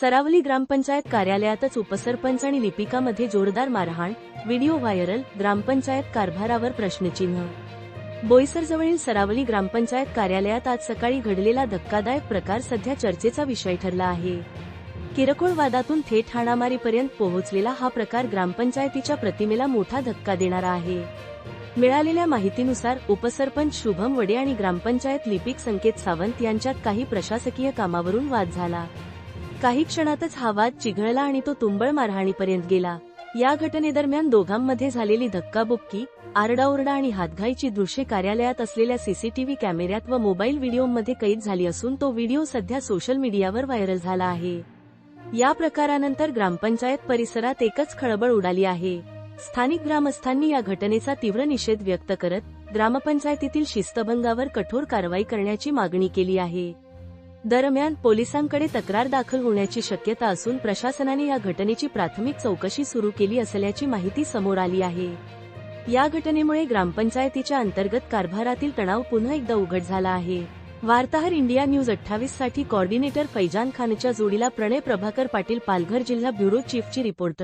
सरावली ग्रामपंचायत कार्यालयातच उपसरपंच आणि लिपिकामध्ये जोरदार मारहाण व्हिडिओ व्हायरल ग्रामपंचायत कारभारावर प्रश्नचिन्ह. बोईसरजवळील सरावली ग्रामपंचायत कार्यालयात आज सकाळी घडलेला धक्कादायक प्रकार सध्या चर्चेचा विषय ठरला आहे. किरकोळ वादातून थेट हाणामारीपर्यंत पोहोचलेला हा प्रकार ग्रामपंचायतीच्या प्रतिमेला मोठा धक्का देणारा आहे. मिळालेल्या माहितीनुसार उपसरपंच शुभम वडे आणि ग्रामपंचायत लिपिक संकेत सावंत यांच्यात काही प्रशासकीय कामावरून वाद झाला. काही क्षणातच हा वाद चिघळला आणि तो तुंबळ मारहाणीपर्यंत गेला. या घटनेदरम्यान दोघांमध्ये झालेली धक्काबुक्की आरडाओरडा आणि हातघाईची दृश्ये कार्यालयात असलेल्या सीसीटीव्ही कॅमेऱ्यात व मोबाईल व्हिडिओमध्ये कैद झाली असून तो व्हिडिओ सध्या सोशल मीडियावर व्हायरल झाला आहे. या प्रकारानंतर ग्रामपंचायत परिसरात एकच खळबळ उडाली आहे. स्थानिक ग्रामस्थांनी या घटनेचा तीव्र निषेध व्यक्त करत ग्रामपंचायतीतील शिस्तभंगावर कठोर कारवाई करण्याची मागणी केली आहे. दरम्यान पोलिसांकडे तक्रार दाखल होण्याची शक्यता असून प्रशासनाने या घटनेची प्राथमिक चौकशी सुरू केली असल्याची माहिती समोर आली आहे. या घटनेमुळे ग्रामपंचायतीच्या अंतर्गत कारभारातील तणाव पुन्हा एकदा उघड झाला आहे. वार्ताहर इंडिया न्यूज अठ्ठावीससाठी कॉर्डिनेटर फैजान खानच्या जोडीला प्रणय प्रभाकर पाटील पालघर जिल्हा ब्युरो चीफची रिपोर्ट